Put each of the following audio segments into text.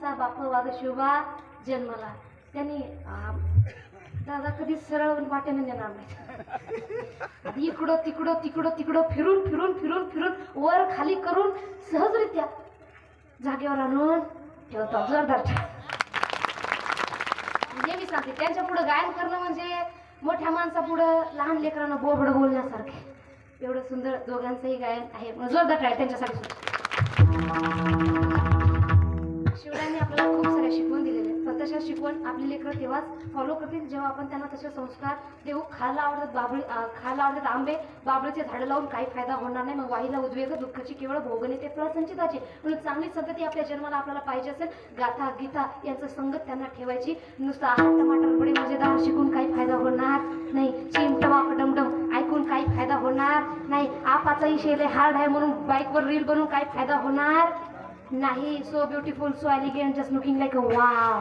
आजचा बाप वाद शिवबा जन्मला. त्यांनी दादा कधी सरळ वाट्याने नेणार नाही. इकडं तिकडं तिकडं तिकडं फिरून फिरून फिरून फिरून वर खाली करून सहजरित्या जागेवर आणून ठेवतात जोरदार. म्हणजे मी सांगते त्यांच्या पुढं गायन करणं म्हणजे मोठ्या माणसा पुढं लहान लेकरांना बोबड बोलण्यासारखे. एवढं सुंदर दोघांचंही गायन आहे. पण जोरदार टाळ त्यांच्यासाठी आपली लेकरं तेव्हाच फॉलो करतील. जेव्हा आपण त्यांना तसे संस्कार देऊ खायला आवडतात बाबळी खायला आवडतात आंबे बाबळीचे झाडं लावून काही फायदा होणार नाही. मग वाईला उद्वेग दुःखाची केवळ भोगणे ते प्रसंचिताचे. म्हणून चांगली संतती आपल्या जन्माला आपल्याला पाहिजे असेल. गाथा गीता यांचं संगत त्यांना ठेवायची. नुसतं टमाटर पुढे मजेदार शिकून काही फायदा होणार नाही. चिमटवा डमडम ऐकून काही फायदा होणार नाही. आपाचाही शेले हार्ड आहे म्हणून बाईकवर रील बनवून काही फायदा होणार नाही so beautiful so elegant just looking like a wow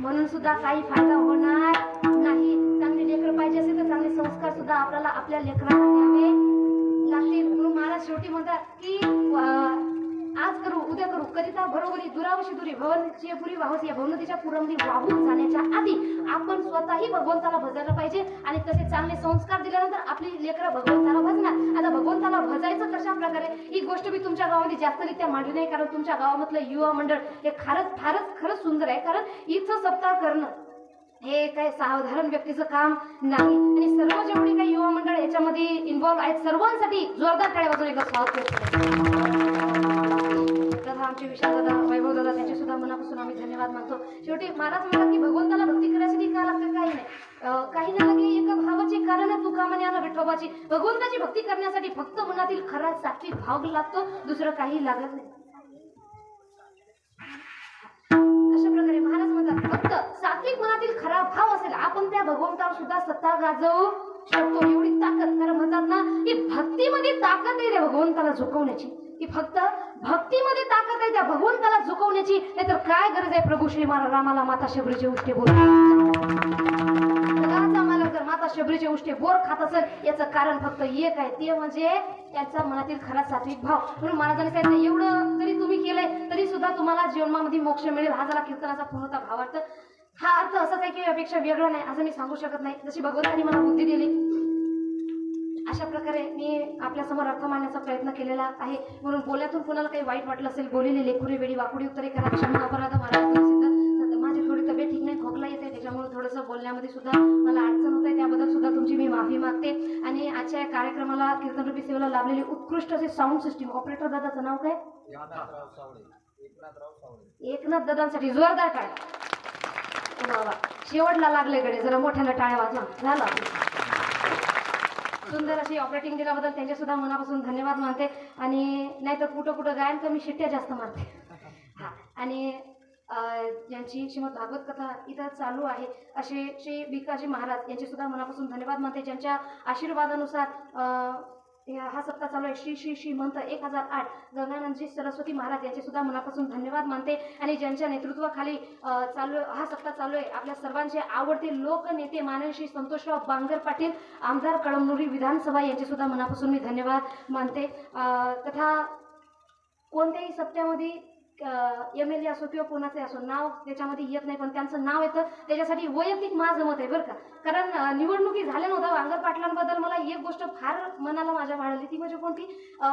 म्हणून सुद्धा काही फायदा होणार नाही. चांगली लेकरं पाहिजे असेल तर चांगले संस्कार सुद्धा आपल्याला आपल्या लेकरांना द्यावे. लागतील म्हणून महाराज शेवटी म्हणतात की आज करू उद्या करू करिता बरोबरी दुरावशी दुरी भवनची पुरी वाहस या भवनतीच्या पुरमली वाहून जाण्याच्या आधी आपण स्वतःही भगवंताला भजायला पाहिजे आणि तसे चांगले संस्कार दिल्यानंतर आपली लेकरं भगवंताला भजणार आता भगवंताला भजायचं कशा प्रकारे? ही गोष्ट मी तुमच्या गावामध्ये जास्त रित्या मांडली नाही कारण तुमच्या गावामधलं युवा मंडळ हे फारच फारच खरंच सुंदर आहे. कारण इथं सप्ताह करणं हे काय साधारण व्यक्तीचं काम नाही. आणि सर्व जेवढी काही युवा मंडळ याच्यामध्ये इन्व्हॉल्व आहेत सर्वांसाठी जोरदार टाळ्या वाजून एकदा स्वागत करतो. आमचे विशाल दादा वैभव दादा त्यांचे सुद्धा मनापासून आम्ही धन्यवाद मानतो. शेवटी महाराज म्हणतात की भगवंत कामाने भगवंताची भक्ती करण्यासाठी फक्त मनातील खरा सात्विक भाव लागतो दुसरं काही लागत नाही. अशा प्रकारे महाराज म्हणतात फक्त सात्विक मनातील खरा भाव असेल आपण त्या भगवंतावर सुद्धा सत्ता गाजवू शकतो. एवढी ताकद. कारण म्हणतात ना की भक्तीमध्ये ताकद आहे त्या भगवंताला झुकवण्याची. की फक्त भक्तीमध्ये ताकद आहे त्या भगवंताला झुकवण्याची. नाहीतर काय गरज आहे प्रभू श्री रामाला माता शबरीचे उष्टे बोल. आता शबरीचे उष्टे बोर खात असेल याचं कारण फक्त एक आहे. ते म्हणजे त्यांचा मनातील खरा सात्विक भाव. म्हणून महाराजांनी सांगितलं एवढं जरी तुम्ही केलंय तरी सुद्धा तुम्हाला जीवनामध्ये मोक्ष मिळेल. हा जरा कीर्तनाचा पूर्णता भाव अर्थ हा अर्थ असाच आहे की यापेक्षा वेगळा नाही असं मी सांगू शकत नाही. जशी भगवंतांनी मला बुद्धी दिली अशा प्रकारे मी आपल्यासमोर अर्थ मांडण्याचा प्रयत्न केलेला आहे. म्हणून बोलण्यातून कुणाला काही वाईट वाटलं असेल बोललेले लेखुरी वेळी वाकुडी उत्तरे करा. क्षमा अपराध महाराज माझी थोडी तब्येत ठीक नाही खोकला येते त्याच्यामुळे थोडंसं बोलण्यामध्ये सुद्धा माफी मागते. आणि आजच्या या कार्यक्रमाला कीर्तनरूपी सेवेला लाभलेली उत्कृष्ट असे साऊंड सिस्टीम ऑपरेटर दादाचं नाव काय? एकनाथ दादांसाठी जोरदार टाळ्या. वा. शेवटला लागले कडे जरा मोठ्याला टाळ्या वाजवा. झालं. सुंदर अशी ऑपरेटिंग दिल्याबद्दल त्यांचे सुद्धा मनापासून धन्यवाद मानते. आणि नाहीतर कुठं कुठं गायन कमी शिट्ट्या जास्त मारते. हा. आणि यांची श्रीमद भागवत कथा इथं चालू आहे. असे श्री भिकाजी महाराज यांचे सुद्धा मनापासून धन्यवाद मानते. ज्यांच्या आशीर्वादानुसार या- हा सप्ताह चालू आहे. श्री श्री श्रीमंत एक हजार आठ गंगानंदजी सरस्वती महाराज यांचे सुद्धा मनापासून धन्यवाद मानते. आणि ज्यांच्या नेतृत्वाखाली चालू हा सप्ताह चालू आहे आपल्या सर्वांचे आवडते लोकनेते माननीय श्री संतोषराव बांगर पाटील आमदार कळमनुरी विधानसभा यांचे सुद्धा मनापासून मी धन्यवाद मानते. तथा कोणत्याही सप्त्यामध्ये एम एल ए असो किंवा कोणाचे असो नाव त्याच्यामध्ये येत नाही पण त्यांचं नाव येतं. त्याच्यासाठी वैयक्तिक माझं मत आहे बरं का. कारण निवडणुकी झाल्या नव्हत्या. वांगर पाटलांबद्दल मला एक गोष्ट फार मनाला माझ्या वाढली. ती म्हणजे कोणती?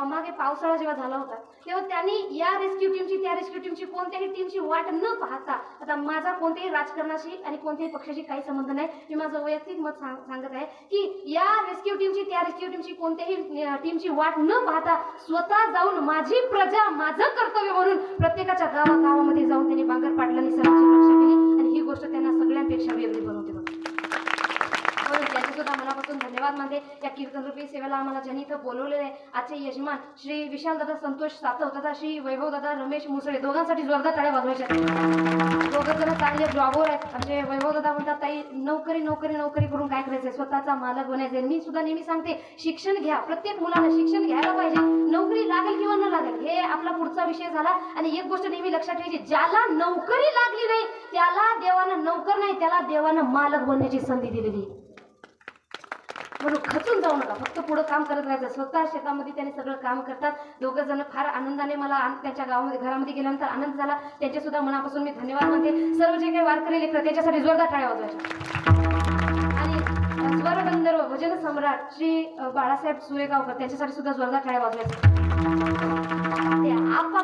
मागे पावसाळा जेव्हा झाला होता तेव्हा त्यांनी या रेस्क्यू टीमची त्या रेस्क्यू टीमची कोणत्याही टीमची वाट न पाहता आता माझा कोणत्याही राजकारणाशी आणि कोणत्याही पक्षाशी काही संबंध नाही. मी माझं वैयक्तिक मत सांग सांगत आहे की या रेस्क्यू टीमची त्या रेस्क्यू टीमची कोणत्याही टीमची वाट न पाहता स्वतः जाऊन माझी प्रजा माझं कर्तव्य म्हणून प्रत्येकाच्या गावागावामध्ये जाऊन त्यांनी बांगर पाटलांनी सर्वांची रक्षा केली आणि ही गोष्ट त्यांना सगळ्यांपेक्षा वेगळी बनवते त्यांचे सुद्धा मनापासून धन्यवाद मानते. या कीर्तन रूपी सेवेला आम्हाला ज्यांनी इथं बोलवलेले आहे आजचे यजमान श्री विशाल दादा संतोष सातव तथा श्री वैभव दादा रमेश मुसळे दोघांसाठी जोरदार ताळ्या वाजवायच्या दोघं जण चांगले जॉबवर आहेत. आमचे वैभव दादा म्हणतात ताई नोकरी नोकरी नोकरी करून काय करायचंय? स्वतःचा मालक बनायचे मी सुद्धा नेहमी सांगते शिक्षण घ्या. प्रत्येक मुलानं शिक्षण घ्यायला पाहिजे. नोकरी लागेल किंवा न लागेल हे आपला पुढचा विषय झाला. आणि एक गोष्ट नेहमी लक्षात ठेवायची ज्याला नोकरी लागली नाही त्याला देवानं नोकर नाही त्याला देवानं मालक बनण्याची संधी दिलेली आहे. म्हणून खचून जाऊ नका. फक्त पुढं काम करत राहायचं. स्वतः शेतामध्ये त्याने सगळं काम करतात. दोघं जण फार आनंदाने मला त्यांच्या गावामध्ये घरामध्ये गेल्यानंतर आनंद झाला. त्यांच्या सुद्धा मनापासून मी धन्यवाद म्हणते. सर्व जे काही वारकरी लेकरं त्याच्यासाठी जोरदार टाळ्या वाजवायच्या. आणि स्वरगंधर्व भजन सम्राट श्री बाळासाहेब सुरेगावकर त्यांच्यासाठी सुद्धा जोरदार टाळ्या वाजवायच्या.